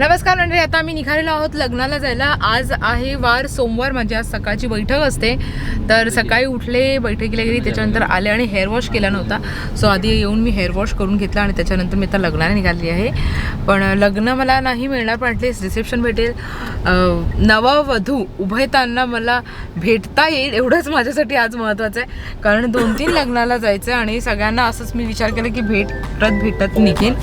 नमस्कार मंडळी आता आम्ही निघालेलो आहोत लग्नाला जायला. आज आहे वार सोमवार म्हणजे आज सकाळची बैठक असते. तर सकाळी उठले बैठकीला गेली त्याच्यानंतर आले आणि हेअर वॉश केला नव्हता. सो आधी येऊन मी हेअर वॉश करून घेतला आणि त्याच्यानंतर मी आता लग्नाला निघाली आहे. पण लग्न मला नाही मिळणार पण ॲटलीस्ट रिसेप्शन भेटेल. नववधू उभयताना मला भेटता येईल एवढंच माझ्यासाठी आज महत्त्वाचं आहे. कारण दोन तीन लग्नाला जायचं आहे आणि सगळ्यांना असंच मी विचार केला की भेटत भेटत निघेन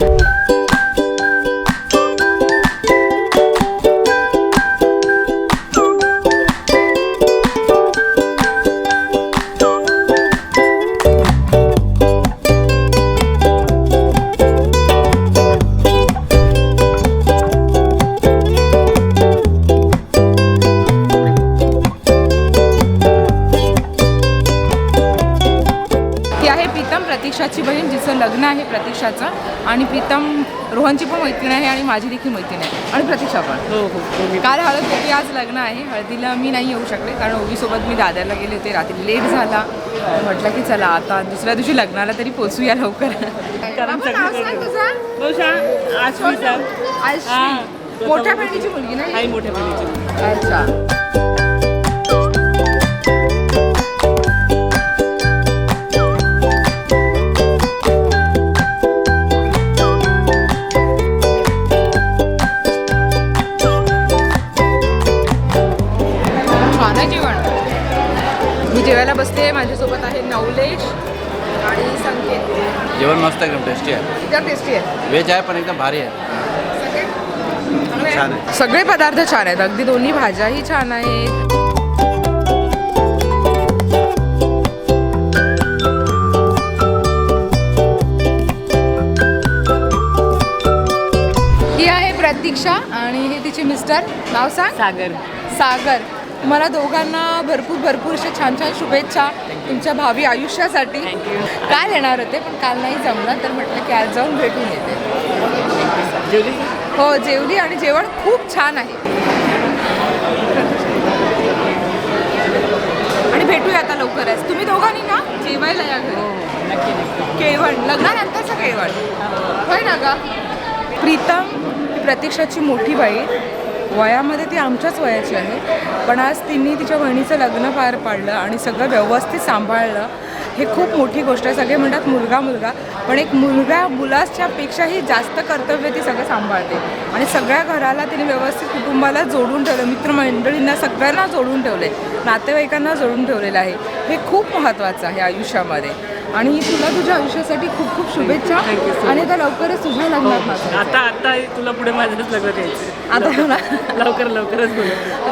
लग्न आहे प्रतीक्षाचं आणि प्रीतम रोहनची पण मैत्रीण आहे आणि माझी देखील मैत्रीण आहे आणि प्रतीक्षा पण हो हो दोन्ही. काल हळद होती आज लग्न आहे हळदीला मी नाही येऊ शकले कारण ओवीसोबत मी दादरला गेले होते रात्री लेट झाला म्हटलं की चला आता दुसऱ्या दिवशी लग्नाला तरी पोचूया लवकर हो. तुझं? हा. मोठ्या बहिणीची मुलगी ना ही? मोठ्या बहिणीची अच्छा व्हेज आहे पण एकदम भारी आहे. छान आहे. सगळे पदार्थ छान आहेत. अगदी दोन्ही भाज्याही छान आहेत. ही आहे प्रतीक्षा आणि हे तिचे मिस्टर. नाव सांग? सागर. सागर. मला दोघांना भरपूर भरपूर अशा छान छान शुभेच्छा तुमच्या भावी आयुष्यासाठी. काल येणार होते पण काल नाही जमलं तर म्हटलं की आज जाऊन भेटून येते. हो जेवली आणि जेवण खूप छान आहे. आणि भेटूया आता लवकरच. तुम्ही दोघांनी ना जेवायला या घरी. नक्की केळवण लग्नानंतरचं केळवण होय ना गा? प्रीतम ही प्रतीक्षाची मोठी बाई वयामध्ये ती आमच्याच वयाची आहे. पण आज तिने तिच्या बहिणीचं लग्न पार पाडलं आणि सगळं व्यवस्थित सांभाळलं हे खूप मोठी गोष्ट आहे. सगळे म्हणतात मुलगा मुलगा पण एक मुलगा मुलाच्या पेक्षाही जास्त कर्तव्य ती सगळं सांभाळते. आणि सगळ्या घराला तिने व्यवस्थित कुटुंबाला जोडून ठेवलं मित्रमंडळींना सगळ्यांना जोडून ठेवले नातेवाईकांना जोडून ठेवलेलं आहे. हे खूप महत्त्वाचं आहे आयुष्यामध्ये. आणि तुला तुझ्या आयुष्यासाठी खूप खूप शुभेच्छा. आणि आता लवकरच तुझ्या लग्नात नाचायचं. आता आता तुला पुढे माझ्याच लग्न द्यायचं आता हो ना लवकर लवकरच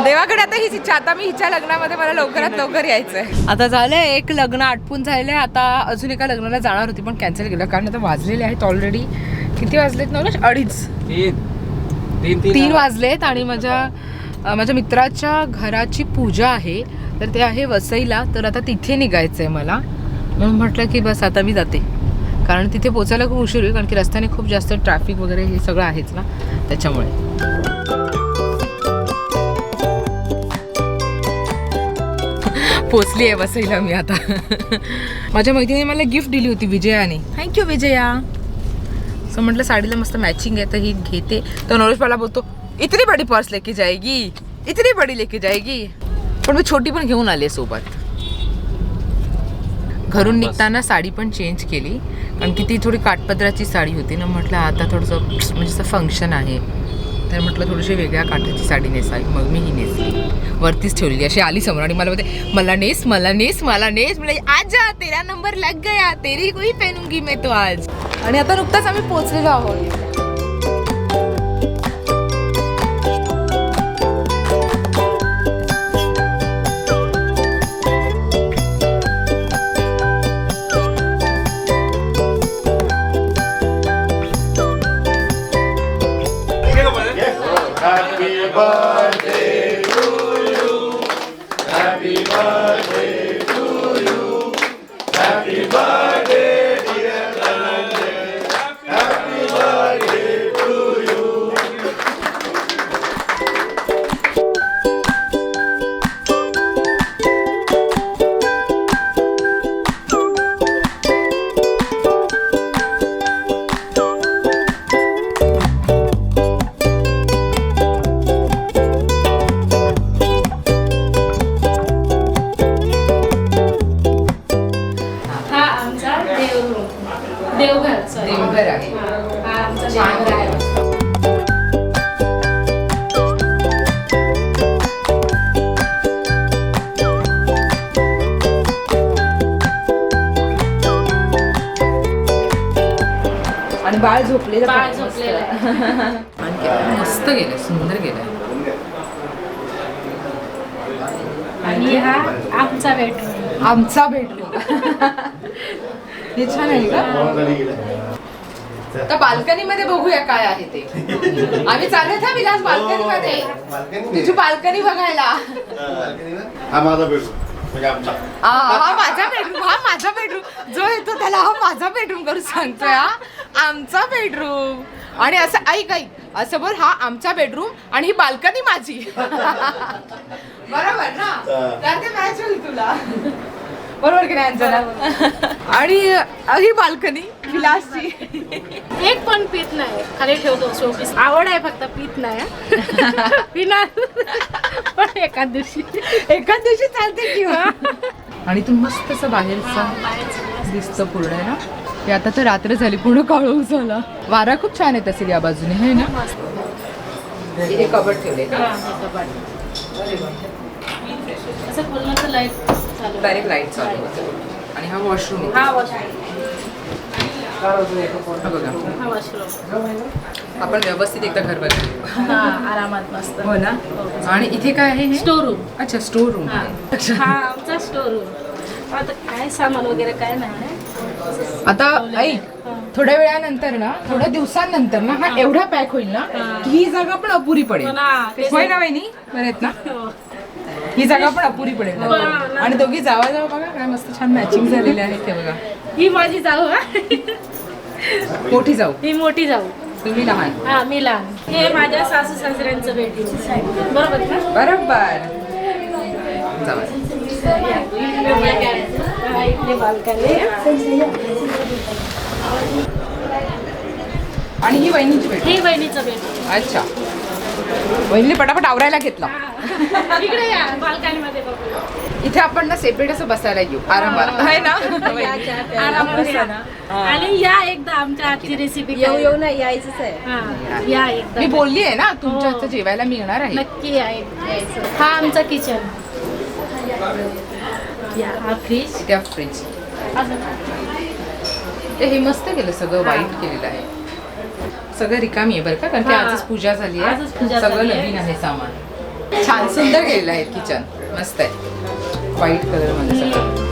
देवाकडे आता हीच इच्छा. आता मी हिच्या लग्नामध्ये मला लवकरात लवकर यायचंय. आता झालंय एक लग्न आटपून झालंय. आता अजून एका लग्नाला जाणार होती पण कॅन्सल केलं. कारण आता वाजलेले आहेत ऑलरेडी किती वाजलेत नवलेश अडीच. तीन. वाजलेत आणि माझ्या माझ्या मित्राच्या घराची पूजा आहे. तर ते आहे वसईला. तर आता तिथे निघायचं आहे मला. म्हणून म्हटलं की बस आता मी जाते. कारण तिथे पोचायला खूप उशीर होईल कारण की रस्त्याने खूप जास्त ट्रॅफिक वगैरे हे सगळं आहेच ना त्याच्यामुळे. पोचली आहे वसईला मी आता. माझ्या मैत्रिणीने मला गिफ्ट दिली होती विजयाने. थँक्यू विजया. सो म्हटलं साडीला मस्त मॅचिंग आहे तर ही घेते. तर नवरेश मला बोलतो इतनी बडी पर्स लेके जाएगी इतनी बडी लेके जाएगी. पण मी छोटी पण घेऊन आले सोबत. घरून निघताना साडी पण चेंज केली. कारण की ती थोडी काठपदराची साडी होती ना म्हटलं आता थोडंसं म्हणजे असं फंक्शन आहे. तर म्हटलं थोडीशी वेगळ्या काठाची साडी नेसावी. मग मी ही नेसली. वरतीच ठेवलेली. अशी आली समोर आणि मला बोलते मला नेस मला नेस मला नेस. म्हणजे आज जा तेरा नंबर लग गया. तेरी कोई पहनूंगी मैं तो आज. आणि आता नुकताच आम्ही पोहोचलेलो आहोत. झोपलेलं बाळ. झोपलेलं केलं. मस्त गेलं सुंदर गेलं. आणि हा आमचा बेडरूम आमचा बेडरूम हे छान आहे का? तर बाल्कनी मध्ये बघूया काय आहे ते. आम्ही चालत हा विलास बाल्कनी मध्ये तुझी बाल्कनी बघायला. हा माझा बेडरूम म्हणजे आमचा आ, हा माझा बेडरूम हा माझा बेडरूम जो येतो त्याला हा माझा बेडरूम करून सांगतोय हा. आमचा बेडरूम आणि असं ऐक ऐक. असं बोल हा आमचा बेडरूम आणि ही बाल्कनी माझी. बरोबर ना? तर ते मॅच होईल तुला. बरोबर की नाही अंजना? आणि अ, ही बाल्कनी विलासची एक पण पित नाही. खाली ठेवतो शोपीस आवड आहे फक्त पित नाही पिणार. पण एका दिवशी. एकाच दिवशी चालते किंवा आणि तू मस्त असं बाहेरचं दिसतं पूर्ण आहे ना? ते आता तर रात्र झाली पूर्ण काळू झाला. वारा खूप छान येत असेल या बाजूने है ना? इथे कबड ठेवले डायरेक्ट लाइट चालू. आणि हा वॉशरूम हा वॉशरूम हा वॉशरूम आपण व्यवस्थित एकदा घर बघू हा आरामात मस्त. हो ना? आणि इथे काय आहे हे? स्टोर रूम अच्छा स्टोर रूम हा. हा आमचा स्टोर रूम आता काय सामान वगैरे काय नाही. आता ऐक थोड्या वेळानंतर ना थोड्या दिवसांनंतर ना हा एवढा पॅक होईल ना की ही जागा पण अपुरी पडेल. हो ना, तेच. होय ना वहिनी? बरं आहेत ना? हो. ही जागा पण अपुरी पडेल हो. आणि दोघी जावा जावा बघा काय मस्त छान मॅचिंग झालेले आहेत ते बघा. ही माझी जाऊ हा. मोठी जाऊ. ही मोठी जाऊ. तुम्ही लहान. हा मी लहान. हे माझ्या सासू सासऱ्यांचं बेडरूम बरोबर का बरोबर. हा, इकडे बाल्कनी आणि ही वहिनीची भेट हे बहिणीचं बेडरूम अच्छा. वहिनीने पटापट आवरायला घेतला. इकडे या बाल्कनीमध्ये बघू इथे आपण ना सेपरेट असं बसायला येऊ आरामात. आहे ना? आरामात या. आणि या एकदा आमच्या हातची रेसिपी येऊ येऊ ना यायचंच आहे. या एकदा. मी बोलली आहे ना तुमच्या हो. हातचं जेवायला मी येणार आहे. नक्की या यायचं हा आमचा किचन या हा फ्रीज त्या फ्रीज ते हे मस्त केलं सगळं वाईट केलेलं आहे. सगळं रिकामी आहे बरं का? कारण की हा. आजच पूजा झाली आहे. आजच पूजा सगळं झाली आहे. नवीन आहे सामान. छान सुंदर केलेलं आहे किचन. मस्त आहे. व्हाईट कलरमध्ये सगळं.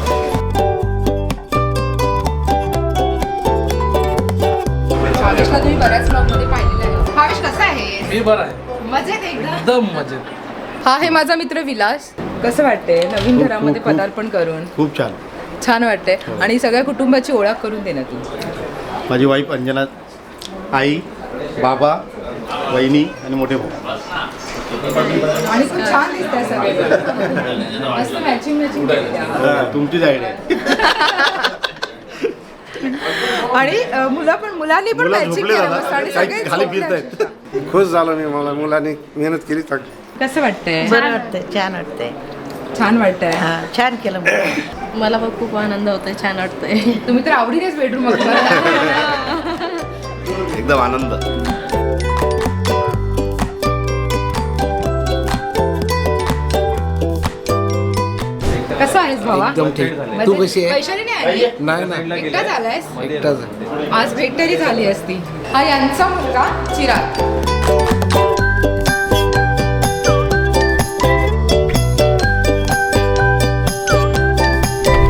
भावेशला तुम्ही बऱ्याच ब्लॉगमध्ये पाहिलेलं आहे. भावेश कसा आहे? मी बरा आहे. मजेत एकदम? एकदम मजेत. हा आहे माझा मित्र विलास. कसं वाटतंय? नवीन खूप- घरामध्ये खूप. पदार्पण करून. खूप छान. छान वाटतंय. आणि सगळ्या कुटुंबाची ओळख करून दे ना तू. माझी वाईफ अंजना आई बाबा वहिनी आणि मोठे भाऊ. आणि खूप छान दिसतंय सगळे. मस्त मॅचिंग मॅचिंग हा, तुमचीच आयडिया आणि मुलं पण मुलांनी पण मॅचिंग केलं. खाली. फिरतायत. खुश झालो मी मला. मुलांनी मेहनत केली चांगली. कसं वाटतंय? बरं वाटतंय छान वाटतंय. छान वाटतंय. हा छान केलं. मला. पण खूप आनंद होतोय छान वाटतंय. तुम्ही तर आवडीनेच बेडरूम एकदम आनंद. आहेस भावा. एकदम ठीक. मजेत? तू कशी आहे? वैशाली नाही आली नाही ना एकटाच आलायस एकटाच आहे. आज भेट तरी झाली असती. हा यांचा मुलगा चिराग.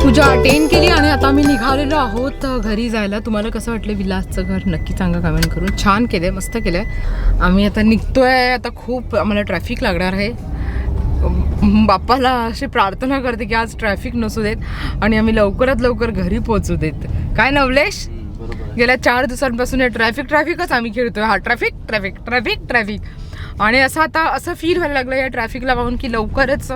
पूजा अटेंड केली आणि आता मी निघालेलो आहोत घरी जायला. तुम्हाला कसं वाटलं विलासचं घर? नक्की सांगा कमेंट करून. छान केलंय मस्त केलंय. आम्ही आता निघतोय. आता खूप आम्हाला ट्रॅफिक लागणार आहे. बाप्पाला अशी प्रार्थना करते की आज ट्रॅफिक नसू देत आणि आम्ही लवकरात लवकर घरी पोहोचू देत. काय नवलेश गेल्या चार दिवसांपासून हे ट्रॅफिक ट्रॅफिकच आम्ही खेळतोय. हा ट्रॅफिक ट्रॅफिक ट्रॅफिक ट्रॅफिक आणि असं आता असं फील व्हायला लागलं या ट्रॅफिकला पाहून की लवकरच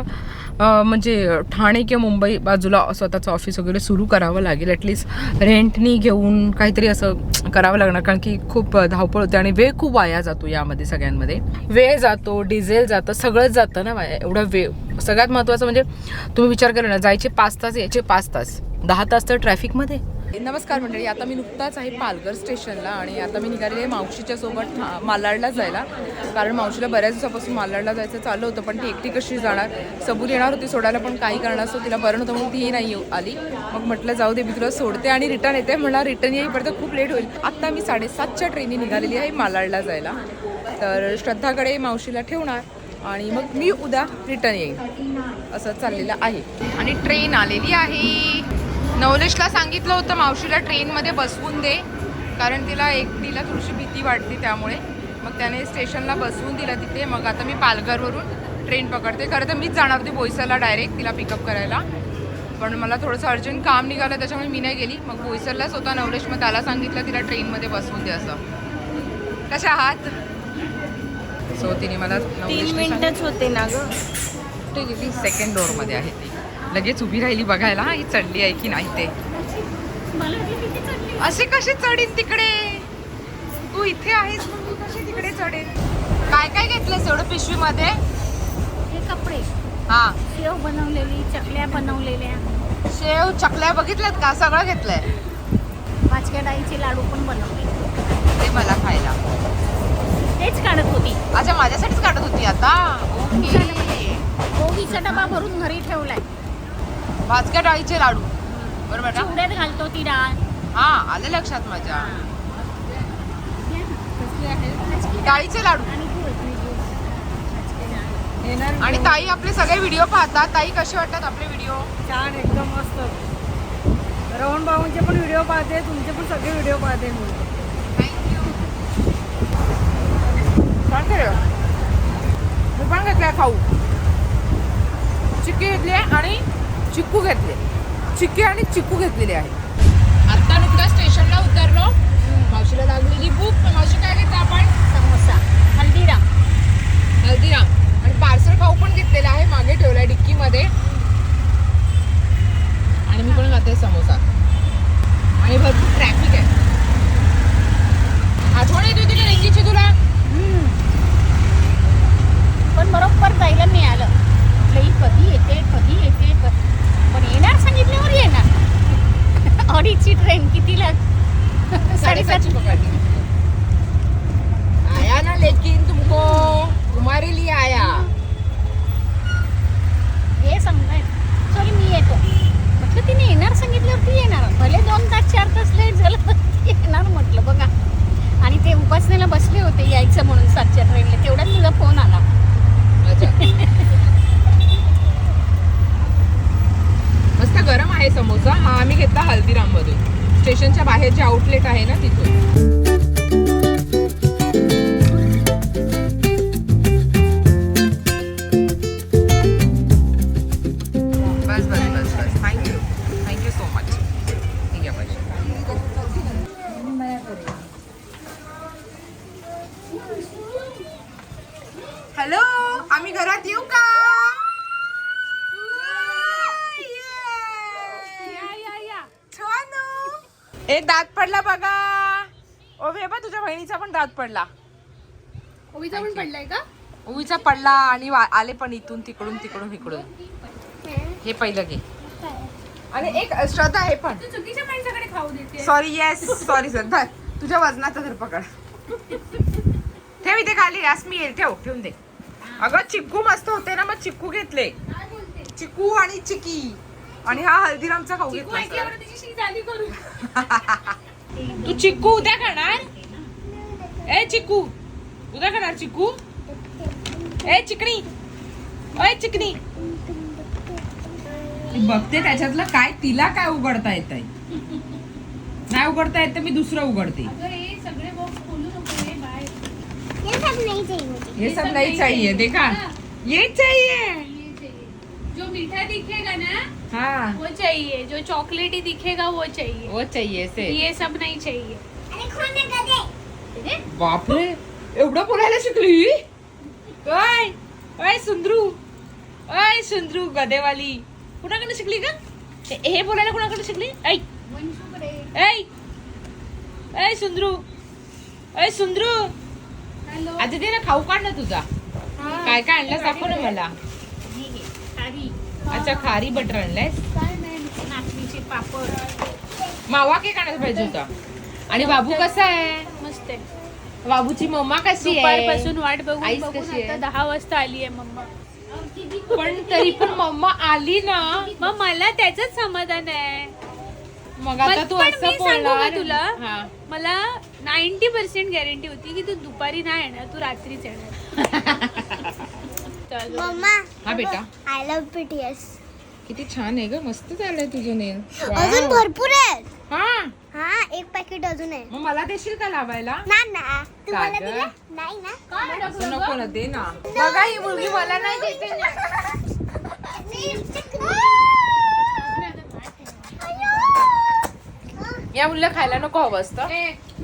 म्हणजे ठाणे किंवा मुंबई बाजूला स्वतःचं ऑफिस वगैरे सुरू करावं लागेल. ॲटलिस्ट रेंटनी घेऊन काहीतरी असं करावं लागणार. कारण की खूप धावपळ होते आणि वेळ खूप वाया जातो यामध्ये सगळ्यांमध्ये. वेळ जातो डिझेल जातं सगळंच जातं ना वाया एवढा वेळ. सगळ्यात महत्त्वाचं म्हणजे तुम्ही विचार करा ना जायचे पाच तास यायचे पाच तास. दहा तास तर ट्रॅफिकमध्ये नमस्कार मंडळी आता मी नुकताच आहे पालघर स्टेशनला आणि आता मी निघालेली आहे मावशीच्या सोबत मालाडला जायला. कारण मावशीला बऱ्याच दिवसापासून मालाडला जायचं चाललं होतं पण ती एकटी कशी जाणार? सबूर येणार होती सोडायला पण काही कारणास्तव तिला बरं नव्हतं म्हणून तीही नाही येऊ- आली. मग म्हटलं जाऊ दे मी तुला सोडते आणि रिटर्न येते. म्हणा रिटर्न येईपर्यंत खूप लेट होईल. आत्ता मी साडेसातच्या ट्रेनने निघालेली आहे मालाडला जायला. तर श्रद्धाकडे मावशीला ठेवणार आणि मग मी उद्या रिटर्न येईन. असं चाललेलं आहे. आणि ट्रेन आलेली आहे. नवलेशला सांगितलं होतं मावशीला ट्रेनमध्ये बसवून दे कारण तिला एकटीला थोडीशी भीती वाटते त्यामुळे. मग त्याने स्टेशनला बसवून दिलं तिथे. मग आता मी पालघरवरून ट्रेन पकडते. खरं तर मीच जाणार होती बोईसरला डायरेक्ट तिला पिकअप करायला. पण मला थोडंसं अर्जंट काम निघालं त्याच्यामुळे मी नाही गेली. मग बोईसरला स्वतः नवलेश. मग त्याला सांगितलं तिला ट्रेनमध्ये बसवून दे असं. कशा आहात? सो तिने मला तीन मिनिटच होते ना ग. कुठे गेली सेकंड डोअरमध्ये आहे ती. लगेच उभी राहिली बघायला. ही चढली आहे की नाही ते? असे कसे चढीन तिकडे? तू इथे आहेस मग मी कशी तिकडे चढेन काय काय घेतलंस एवढं पिशवीमध्ये? हे कपडे. हा. शेव बनवलेली चकल्या बनवलेल्या. शेव चकल्या बघितल्यात का? सगळं घेतलंय. भाजक्या डाळीचे लाडू पण बनवले. ते मला खायला. तेच काढत होती. अच्छा माझ्यासाठीच काढत होती आता? ओके. डबा भरून घरी ठेवलाय. भाजक्या डाळीचे लाडू. बरोबर ना? चिवड्यात घालतो ती डाळ. हा आलं लक्षात माझ्या. डाळीचे लाडू. आणि ताई आपले सगळे व्हिडिओ पाहतात. ताई कसे वाटतात आपले व्हिडिओ? छान एकदम मस्त. रवण भाऊंचे पण व्हिडिओ पाहते तुमचे पण सगळे व्हिडिओ पाहते मी. मी पण घेतलाय खाऊ. चिक्की घेतली आहे आणि चिक्कू घेतले. चिक्की आणि चिक्कू घेतलेले आहे आता नुकत्या स्टेशनला उतरलो. मावशीला लागलेली भूक. तर मावशी काय घेतलं आपण? समोसा. हल्दीराम. हल्दीराम. आणि पार्सल खाऊ पण घेतलेला आहे. मागे ठेवलाय डिक्कीमध्ये आणि मी पण खाते समोसा आणि भरपूर ट्रॅफिक आहे आठवण येते तुला रेंजीची तुला पण बरोबर जायला मिळालं म्हटलं ही कधी येते कधी येते क- पण येणार सांगितल्यावर येणार अडीचची ट्रेन कितीला साडेसात साडेसातची पकडली आया ना लेकिन तुमको तुम्हारे लिए आया हे समजाय सॉरी मी येतो म्हटलं तिने येणार सांगितल्यावर ती येणार भले दोन तास चार तास लेट झालं पण ती येणार म्हटलं बघा आणि ते उपासनेला बसले होते यायचं म्हणून सातच्या ट्रेनला तेवढ्यात तुझा फोन आला अच्छा मस्त गरम आहे समोसा हा आम्ही घेतला हल्दीराम मधून त्याचे जे आउटलेट आहे ना तिथे ओ हे बा तुझ्या बहिणीचा पण दात पडला. ओवीचा पण पडलाय का? उवीचा पडला आणि वा- आले पण इथून तिकडून तिकडून इकडून. हे पहिलं घे. आणि एक श्रद्धा हे पण. तू चुकीच्या माणसाकडे खाऊ देते सॉरी येस सॉरी सर धर तुझ्या वजनाचा धर पकड. ठेव इथे खाली यास मी येईल. ठेव ठेवून दे. अगं चिक्कू मस्त होते ना मग चिक्कू घेतले. चिक्कू आणि चिकी. आणि हा हल्दीरामचा खाऊ घेतला. सर. ऐकल्यावर तिची शी झाली करू तू चिक्कू उद्या खाणार? ए चिक्कू उद्या खाणार चिक्कू ए चिकणी ए चिकणी बघते त्याच्यातलं काय तिला काय उघडता येत आहे नाही उघडता येत मी दुसरं उघडते हे सगळे बॉक्स खोलू नको बाय ये सब नहीं चाहिए देखा ये चाहिए ये चाहिए जो मीठा दिखेगा ना हाँ वो चाहिए जो चॉकलेटी दिखेगा वो चाहिए वो चाहिए से ये सब नहीं चाहिए बापरे एवढं बोलायला शिकली? काय अय सुंदरू अय सुंदरू गदेवाली. कुणाकडे शिकली का हे- हे बोलायला कुणाकडे शिकली? ऐ ऐ ऐ सुंदरू ऐ सुंदरू. हॅलो. आता ते ना खाऊ काढ ना तुझा. काय काय आणलं दाखव ना मला. खारी. अच्छा खारी बटर आणलंय पापड. मावा केक आणायला पाहिजे होता. आणि बाबू कसा आहे? मस्त आहे. बाबूची मम्मा कशी दुपारपासून वाट बघून आईस बघून कशी आहे? आता दहा वाजता आली आहे मम्मा. पण तरी पण मम्मा आली ना. मग मला त्याच समाधान आहे. मग आता पण- तू पण असं मी सांगू का बोलणार. तुला? हा. मला नाईन्टी पर्सेंट गॅरंटी होती की तू दुपारी नाही येणार तू रात्रीच येणार. चल. हा बेटा. आय लव्ह बीटीएस किती छान आहे ग. मस्त झालंय तुझं नेल. अजून भरपूर आहेत. हा. हा एक पॅकेट अजून आहे. मग मला देशील का लावायला? ना ना. तुम्हाला? दिलं? नाही ना. असं नको ना दे ना. बघा ही मुलगी मला नाही देते. या मुलीला खायला नको हवं असतं.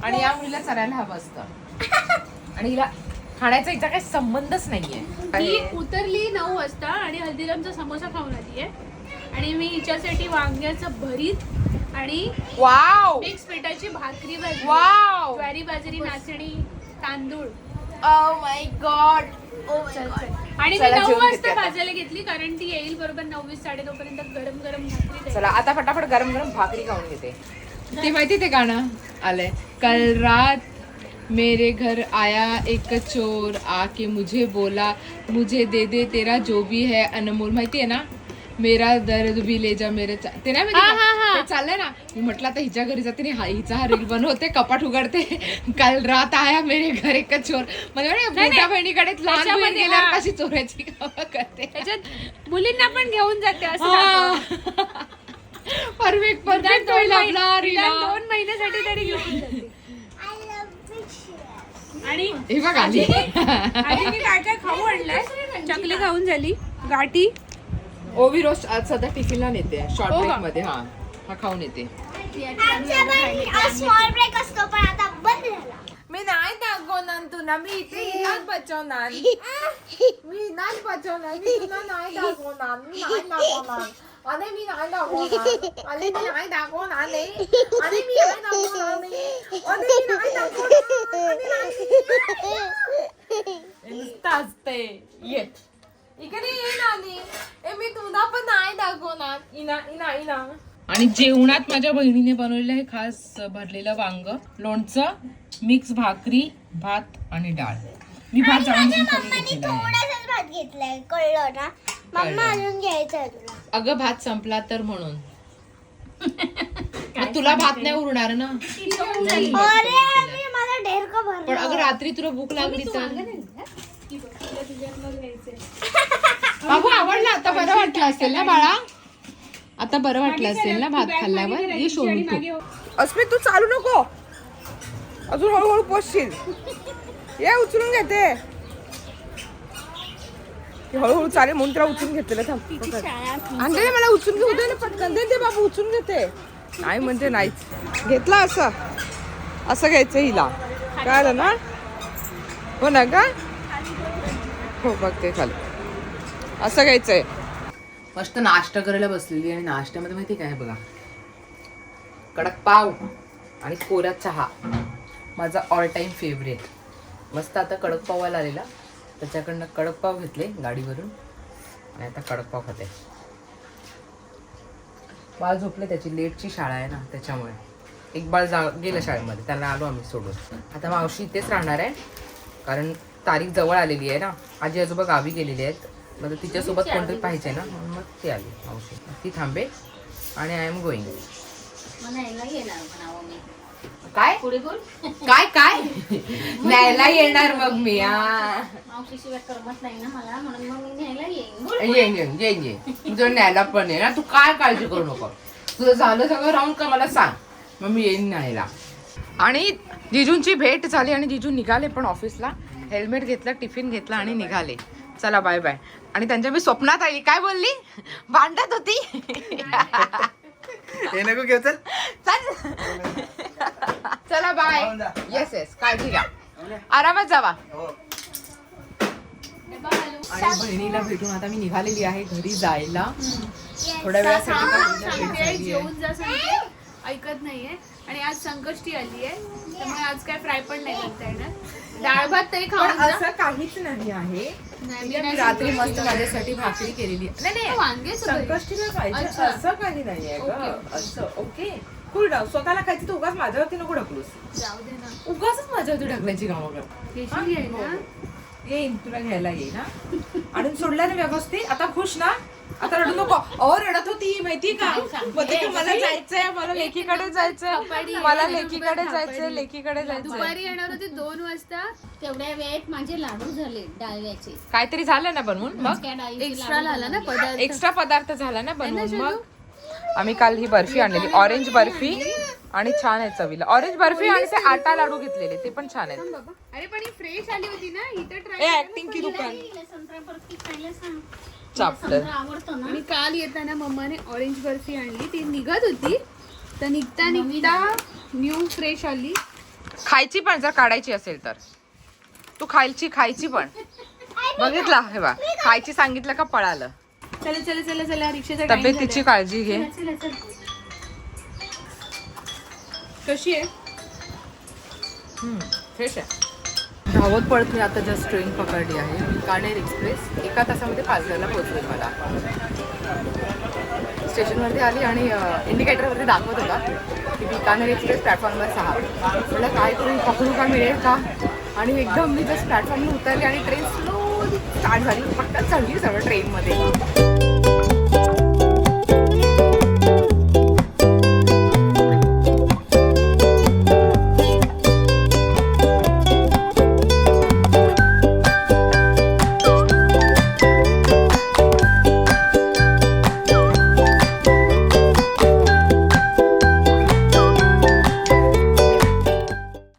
आणि या मुलीला चरायला हवं असतं. आणि हिला खाण्याचा हिचा काही संबंधच नाहीये. ती उतरली नऊ वाजता आणि हल्दीरामचा समोसा खाऊन आली आहे आणि मी हिच्यासाठी वांग्याचं भरीत आणि वाव! मिक्स पिठाची भाकरी भाजी वाव! ज्वारी बाजरी नाचणी तांदूळ. माय गॉड चल, चल. आणि मी चला, नऊ जेवून घेते वाजता आता. भाजायला घेतली कारण ती येईल बरोबर नऊ साडे नऊ पर्यंत गरम गरम भाकरी. चला आता फटाफट गरम गरम भाकरी खाऊन घेते. ते माहिती ते गाणं? आलंय. कल रात मेरे घर आया एक चोर आके मुझे बोला मुझे दे दे तेरा जो भी है अनमोल. माहिती आहे ना? मेरा दर्द भी ले जा मेरे चा- ते नाही माहिती चाललंय ना. मी म्हटलं आता हिच्या घरी जाते हा- हिचा हा रील बनवते कपाट उघडते. कल रात आया मेरे घर एक चोर. म्हणजे मोठ्या बहिणीकडे लहान बहीण त्याच्यामध्ये गेल्यावर. कशी चोरायची कामं करते? त्याच्यात मुलींना पण घेऊन जाते असं. परफेक्ट परफेक्ट दोन महिन्यासाठी तरी घेऊन जाते. आणि हे बघ काय काय खाऊ आणलंय? चकली खाऊन झाली. गाठी. ओवी रोज आज सध्या टिफिनला नेते शॉर्ट हो का? ब्रेकमध्ये हा. हा खाऊन येते. स्मॉल ब्रेक असतो पण आता बंद झाला. मी नाही दाखवणार तुला मी इथे इनाच बचवणार. मी इनाच बचवणार मी तुला नाही दाखवणार मी नाही दाखवणार. अरे मी नाही दाखवणार. अरे मी नाही दाखवणार रे. अरे मी नाही दाखवणार रे. अरे मी नाही दाखवणार अरे नाही. नुसतं असते ये. इकडे ये नानी. ए मी तुला पण नाही दाखवणार. इना इना इना. आणि जेवणात माझ्या बहिणीने बनवलेलं आहे खास भरलेलं वांग लोणचं मिक्स भाकरी भात आणि डाळ. मी भात जाऊन कमी घेतलेला आहे थोडासाच भात घेतलाय. कळलं ना? मम्मा अजून घ्यायचं आहे तुला. अगं भात संपला तर म्हणून. मग तुला भात नाही उरणार ना? अरे मी मला ढेर का भर पण अगं रात्री तुला भूक लागली तर. बाबू आवडला? आता बरं वाटलं असेल ना बाळा? आता बरं वाटलं असेल ना भात खाल्ल्यावर? ये शोधून तू अस्मित तू चालू नको. अजून हळूहळू पोचशील. ये उचलून घेते. हळूहळू चालेल म्हणून तिला उचलून घेतलेलं थांब आणले मला उचलून घेऊ दे ना पटकन. दे दे बाबू उचलून घेते. नाही म्हणजे नाहीच. घेतला असं. असं घ्यायचं हिला. काय ना? हो ना का हो बघते खाली असं घ्यायचंय. मस्त नाश्ता करायला बसलेली आणि नाश्त्यामध्ये माहिती काय आहे बघा? कडक पाव आणि कोरा चहा. माझा ऑल टाईम फेवरेट मस्त आता कडक पावाला आलेला त्याच्याकडनं कडक पाव घेतले गाडीवरून. आणि आता कडक पाव खाते. बाळ झोपले त्याची लेटची शाळा आहे ना त्याच्यामुळे. एक बाळ जा गेलं शाळेमध्ये त्यांना आलो आम्ही सोडून. आता मावशी इथेच राहणार आहे कारण तारीख जवळ आलेली आहे ना. आजी आजोबा गावी गेलेली आहेत. मग तिच्यासोबत कोणतरी पाहिजे ना म्हणून मग ती आली मावशी. ती थांबे आणि आय एम गोईंग काय? काय काय? न्यायला येणार मग मी हा. येईन. येईन येईन येईन तुझं न्यायला पण आहे ना तू काय काळजी करू नको. तुझं झालं सगळं राहून का मला सांग. मग मी येईन न्यायला. आणि जिजूंची भेट झाली आणि जिजू निघाले पण ऑफिसला हेल्मेट घेतलं टिफिन घेतला आणि निघाले. चला बाय बाय आणि त्यांच्या मी स्वप्नात आली. काय बोलली? भांडत होती. हे नको घेऊ चल. चल. चला बाय येस येस काळजी घ्या. आरामात जावा. आणि बहिणीला भेटून आता मी निघालेली आहे घरी जायला. थोड्या वेळासाठी आहे. ऐकत नाहीये. आणि आज संकष्टी आली आहे त्यामुळे आज काय फ्राय पण नाही करता येणार. डाळ भात तरी पण खाऊन जा. असं काहीच नाही आहे. नाही, मी नाही रात्री मस्त माझ्यासाठी भाकरी केलेली. आहे. नाही. हो, नाही वांगे सगळे. संकष्टीला पाहिजे अच्छा. असं काही नाहीये ग. ओके. असं ओके. कूल डाऊन स्वतःला खायची तर उगाच माझ्यावरती नको ढकलूस. जाऊ दे ना. उगाच माझ्यावरती ढकलायची कामं कर घेशील घे ना? येईन तुला घ्यायला येईन ना. आणून सोडलं ना व्यवस्थित. आता खुश ना? आता रडू नको. अहो रडत होती माहिती का? बोलते की मला जायचंय मला लेकीकडे जायचंय. मला लेकीकडे जायचंय लेकीकडे जायचंय. दुपारी येणार होते दोन वाजता. तेवढ्या वेळेत माझे लाडू झाले डाळव्याचे. काहीतरी झालं ना बनवून? मग? एक्स्ट्रा लाडू झाला. ना पदार्थ? एक्स्ट्रा पदार्थ झाला ना बनवून? मग? आम्ही काल ही बर्फी आणलेली. ऑरेंज बर्फी आणि छान आहे चवीला. ऑरेंज बर्फी आणि ते आटा लाडू घेतलेले ते पण छान आहेत. अरे पण ही फ्रेश आली होती ना ही तर ट्राय ऍक्टिंग की दुकान. चापटर संत्रा आवडतो ना. आणि काल येताना मम्माने ऑरेंज बर्फी आणली. ती निघत होती. तर निघता निघता न्यू फ्रेश आली. खायची पण जर काढायची असेल तर. तू खायची खायची पण. बघितला हे बा खायची सांगितलं का पळालं? चला चला चला चला रिक्षाचा तब्येत तिची काळजी घे. कशी आहे? फ्रेश आहे. धावत पळत मी आता जस्ट ट्रेन पकडली आहे. बिकानेर एक्सप्रेस एका तासामध्ये पालघरला पोहोचले मला स्टेशनवरती आली आणि इंडिकेटरवरती दाखवत होता की बिकानेर एक्सप्रेस प्लॅटफॉर्मवर सहा. मला काय करून पकडू का मिळेल का? आणि एकदम मी जस्ट प्लॅटफॉर्मवर उतरली आणि ट्रेन स्लो स्टार्ट झाली. फक्त चढली सगळं ट्रेनमध्ये